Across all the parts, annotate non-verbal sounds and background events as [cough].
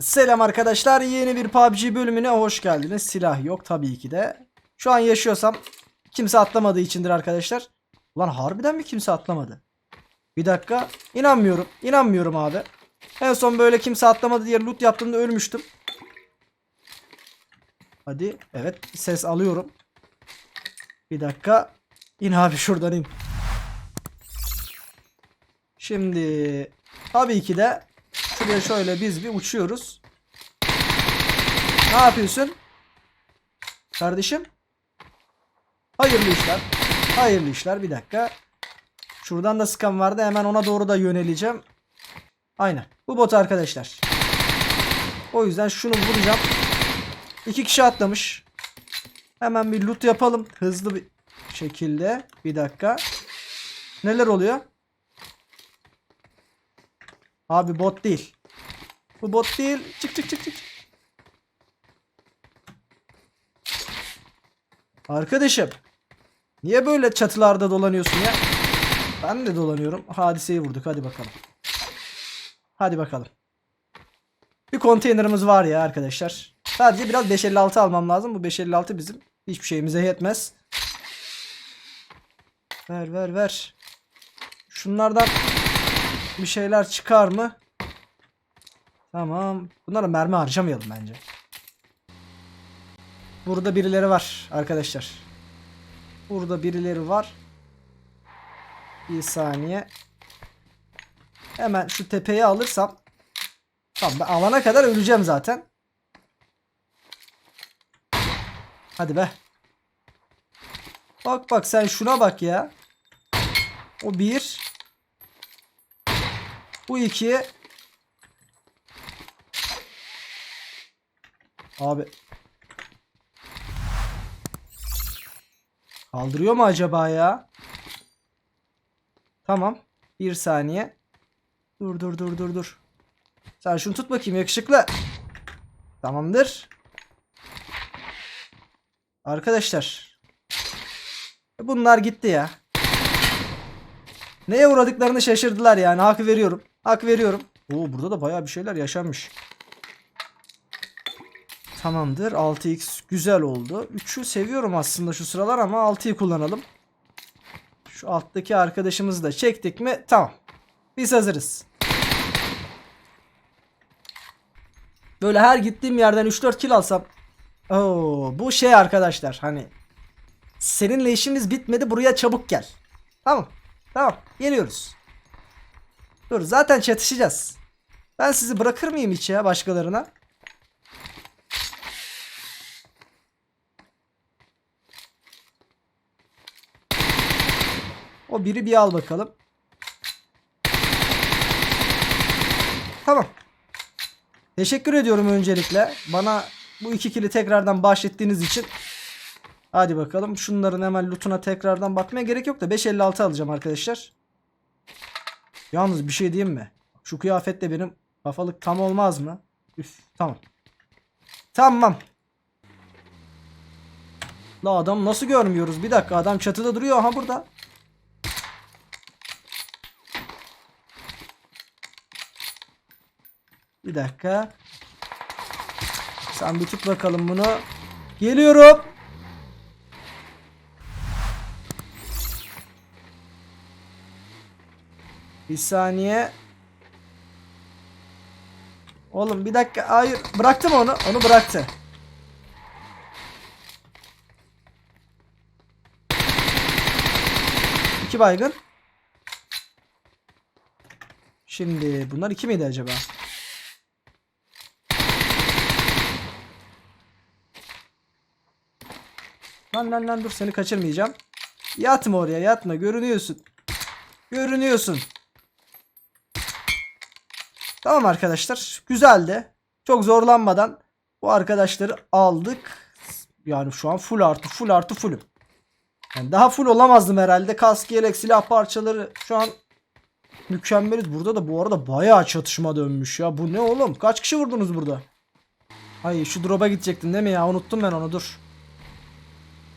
Selam arkadaşlar yeni bir PUBG bölümüne hoş geldiniz. Silah yok tabii ki de. Şu an yaşıyorsam kimse atlamadığı içindir arkadaşlar. Ulan harbiden mi kimse atlamadı? Bir dakika inanmıyorum inanmıyorum abi. En son böyle kimse atlamadı diye loot yaptığımda ölmüştüm. Hadi evet ses alıyorum. Bir dakika in abi şuradan in. Şimdi tabii ki de şuraya şöyle biz bir uçuyoruz. Ne yapıyorsun? Kardeşim? Hayırlı işler. Hayırlı işler. Bir dakika. Şuradan da sıkan vardı. Hemen ona doğru da yöneleceğim. Aynen. Bu bot arkadaşlar. O yüzden şunu vuracağım. İki kişi atlamış. Hemen bir loot yapalım. Hızlı bir şekilde. Bir dakika. Neler oluyor? Abi bot değil. Bu bot değil. Çık çık çık çık. Arkadaşım. Niye böyle çatılarda dolanıyorsun ya? Ben de dolanıyorum. Hadiseyi vurduk. Hadi bakalım. Hadi bakalım. Bir konteynerimiz var ya arkadaşlar. Sadece biraz 556 almam lazım. Bu 556 bizim hiçbir şeyimize yetmez. Ver ver ver. Şunlardan bir şeyler çıkar mı? Tamam. Bunlara mermi harcamayalım bence. Burada birileri var arkadaşlar. Burada birileri var. Bir saniye. Hemen şu tepeyi alırsam. Tamam ben alana kadar öleceğim zaten. Hadi be. Bak bak sen şuna bak ya. O bir. Bu iki. Abi. Kaldırıyor mu acaba ya? Tamam. Bir saniye. Dur dur dur dur dur. Sen şunu tut bakayım yakışıklı. Tamamdır. Arkadaşlar. Bunlar gitti ya. Neye uğradıklarını şaşırdılar yani. Hak veriyorum. Hak veriyorum. Oo burada da bayağı bir şeyler yaşanmış. Tamamdır. 6x güzel oldu. 3'ü seviyorum aslında şu sıralar ama 6'yı kullanalım. Şu alttaki arkadaşımızı da çektik mi? Tamam. Biz hazırız. Böyle her gittiğim yerden 3-4 kill alsam. Oo, bu şey arkadaşlar hani seninle işimiz bitmedi buraya çabuk gel. Tamam. Tamam. Geliyoruz. Dur zaten çatışacağız. Ben sizi bırakır mıyım hiç ya başkalarına? O biri bir al bakalım. Tamam. Teşekkür ediyorum öncelikle. Bana bu iki kili tekrardan bahşettiğiniz için. Hadi bakalım. Şunların hemen lootuna tekrardan bakmaya gerek yok da 556 alacağım arkadaşlar. Yalnız bir şey diyeyim mi? Şu kıyafetle benim kafalık tam olmaz mı? Üf tamam. Tamam. La adam nasıl görmüyoruz? Bir dakika adam çatıda duruyor. Aha burada. Bir dakika. Sen bir tut bakalım bunu. Geliyorum. Bir saniye. Oğlum bir dakika. Hayır. Bıraktım onu. Onu bıraktı. İki baygın. Şimdi bunlar iki miydi acaba? Lan lan lan dur seni kaçırmayacağım. Yatma oraya yatma görünüyorsun. Görünüyorsun. Tamam arkadaşlar güzeldi. Çok zorlanmadan bu arkadaşları aldık. Yani şu an full artı full artı fullüm. Yani daha full olamazdım herhalde. Kask, yelek, silah parçaları şu an mükemmeliz. Burada da bu arada bayağı çatışma dönmüş ya. Bu ne oğlum? Kaç kişi vurdunuz burada? Ay şu drop'a gidecektin değil mi ya? Unuttum ben onu dur.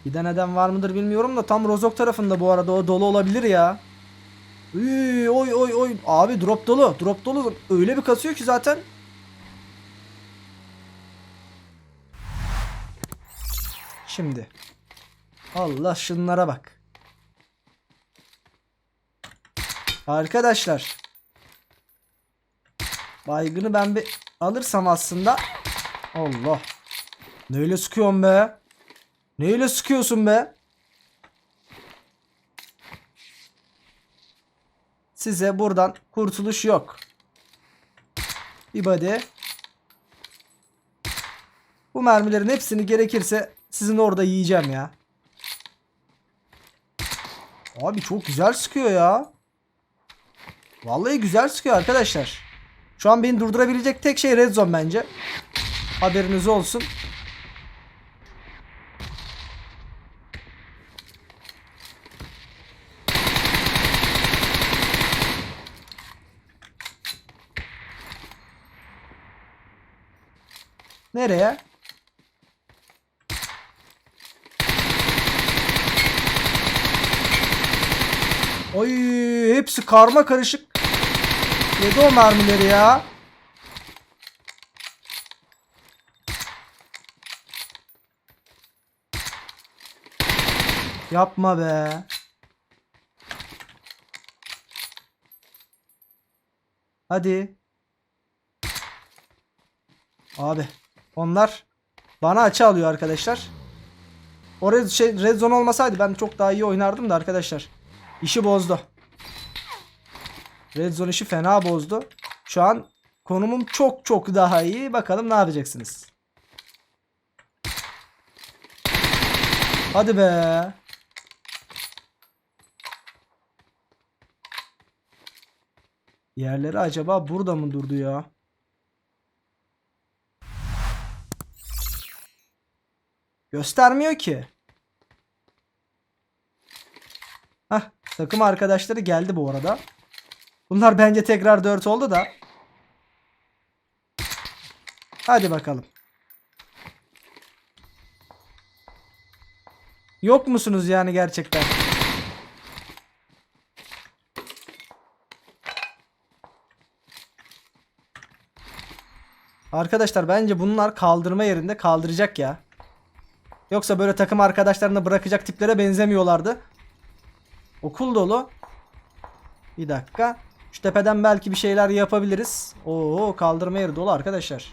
Giden eden var mıdır bilmiyorum da tam Rozok tarafında bu arada o dolu olabilir ya. Üy, oy oy oy. Abi drop dolu. Drop dolu. Öyle bir kasıyor ki zaten. Şimdi. Allah şunlara bak. Arkadaşlar. Baygını ben bir alırsam aslında. Allah. Neyle sıkıyorum be. Neyle sıkıyorsun be? Size buradan kurtuluş yok. Bir. Bu mermilerin hepsini gerekirse sizin orada yiyeceğim ya. Abi çok güzel sıkıyor ya. Vallahi güzel sıkıyor arkadaşlar. Şu an beni durdurabilecek tek şey red zone bence. Haberiniz olsun. Nereye? Oy hepsi karma karışık. Yedi o mermileri ya. Yapma be. Hadi. Abi onlar bana açı alıyor arkadaşlar. O red, şey, red zone olmasaydı ben çok daha iyi oynardım da arkadaşlar. İşi bozdu. Red zone işi fena bozdu. Şu an konumum çok çok daha iyi. Bakalım ne yapacaksınız. Hadi be. Yerleri acaba burada mı durdu ya? Göstermiyor ki. Hah takım arkadaşları geldi bu arada. Bunlar bence tekrar 4 oldu da. Hadi bakalım. Yok musunuz yani gerçekten? Arkadaşlar bence bunlar kaldırma yerinde kaldıracak ya. Yoksa böyle takım arkadaşlarını bırakacak tiplere benzemiyorlardı. Okul dolu. Bir dakika. Şu tepeden belki bir şeyler yapabiliriz. Oo kaldırma yeri dolu arkadaşlar.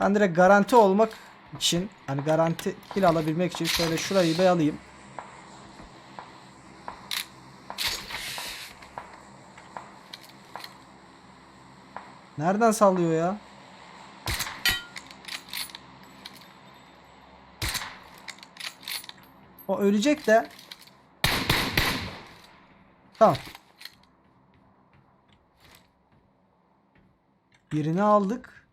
Ben direkt garanti olmak için hani garanti kill alabilmek için şöyle şurayı bir alayım. Nereden sallıyor ya? O ölecek de. Tamam. Birini aldık.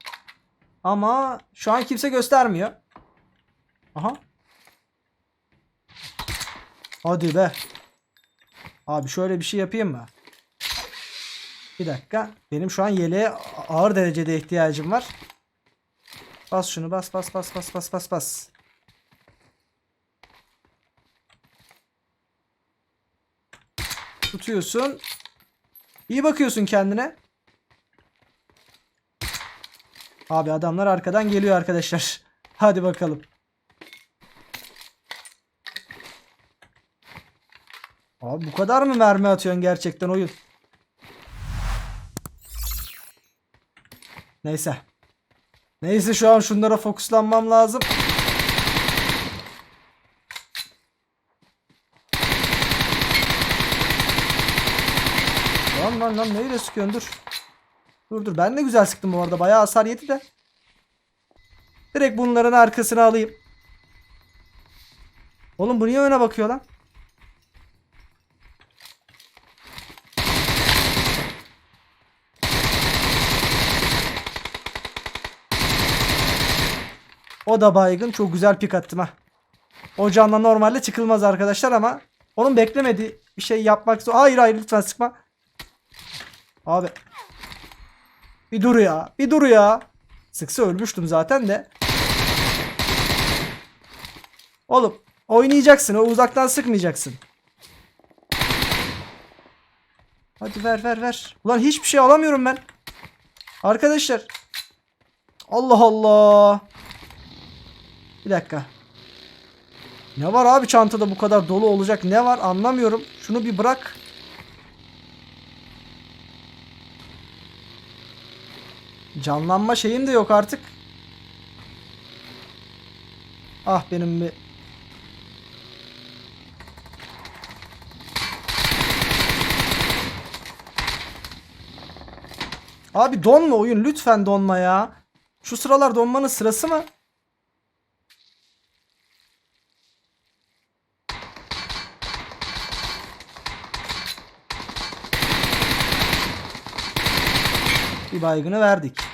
Ama şu an kimse göstermiyor. Aha. Hadi be. Abi şöyle bir şey yapayım mı? Bir dakika. Benim şu an yeleğe ağır derecede ihtiyacım var. Bas şunu bas bas bas bas bas bas bas. Tutuyorsun. İyi bakıyorsun kendine. Abi adamlar arkadan geliyor arkadaşlar. [laughs] Hadi bakalım. Abi bu kadar mı mermi atıyorsun gerçekten oyun? Neyse. Neyse şu an şunlara fokuslanmam lazım. Lan lan lan neyle sıkıyorsun dur. Dur dur ben de güzel sıktım bu arada bayağı hasar yedi de. Direkt bunların arkasına alayım. Oğlum bu niye öne bakıyor lan? O da baygın. Çok güzel pik attım ha. O canla normalde çıkılmaz arkadaşlar ama onun beklemediği bir şey yapmak zor. Hayır hayır lütfen sıkma. Abi. Bir dur ya. Bir dur ya. Sıksa ölmüştüm zaten de. Oğlum oynayacaksın. O uzaktan sıkmayacaksın. Hadi ver ver ver. Ulan hiçbir şey alamıyorum ben. Arkadaşlar. Allah Allah. Bir dakika. Ne var abi çantada bu kadar dolu olacak ne var anlamıyorum. Şunu bir bırak. Canlanma şeyim de yok artık. Ah benim bir Abi donma oyun lütfen donma ya. Şu sıralar donmanın sırası mı? Bir baygını verdik.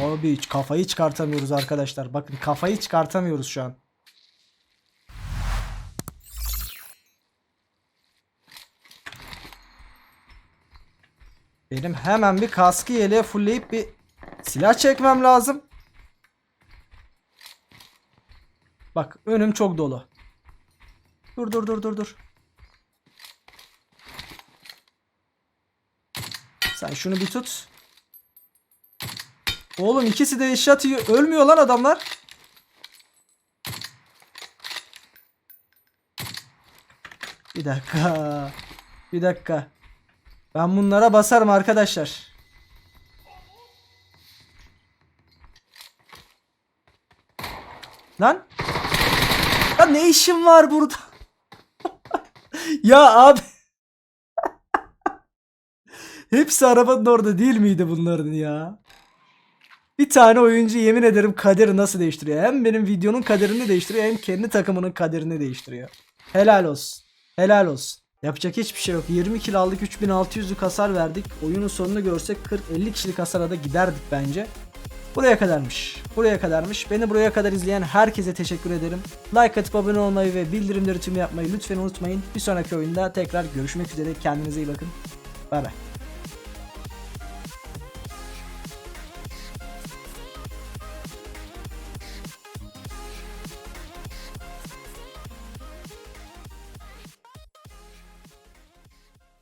Abi hiç kafayı çıkartamıyoruz arkadaşlar. Bakın kafayı çıkartamıyoruz şu an. Benim hemen bir kaskı yeleğe fullleyip bir silah çekmem lazım. Bak önüm çok dolu. Dur dur dur dur dur. Sen şunu bir tut. Oğlum ikisi de eşya yiyor. Ölmüyor lan adamlar. Bir dakika. Bir dakika. Ben bunlara basarım arkadaşlar. Lan. Ya ne işim var burada? [laughs] ya abi. [laughs] Hepsi arabanın orada değil miydi bunların ya? Bir tane oyuncu yemin ederim kaderi nasıl değiştiriyor? Hem benim videonun kaderini değiştiriyor hem kendi takımının kaderini değiştiriyor. Helal olsun. Helal olsun. Yapacak hiçbir şey yok. 20 kill aldık 3600'lük hasar verdik. Oyunun sonunu görsek 40-50 kişilik hasara da giderdik bence. Buraya kadarmış. Buraya kadarmış. Beni buraya kadar izleyen herkese teşekkür ederim. Like atıp abone olmayı ve bildirimleri tüm yapmayı lütfen unutmayın. Bir sonraki oyunda tekrar görüşmek üzere. Kendinize iyi bakın. Bay bay.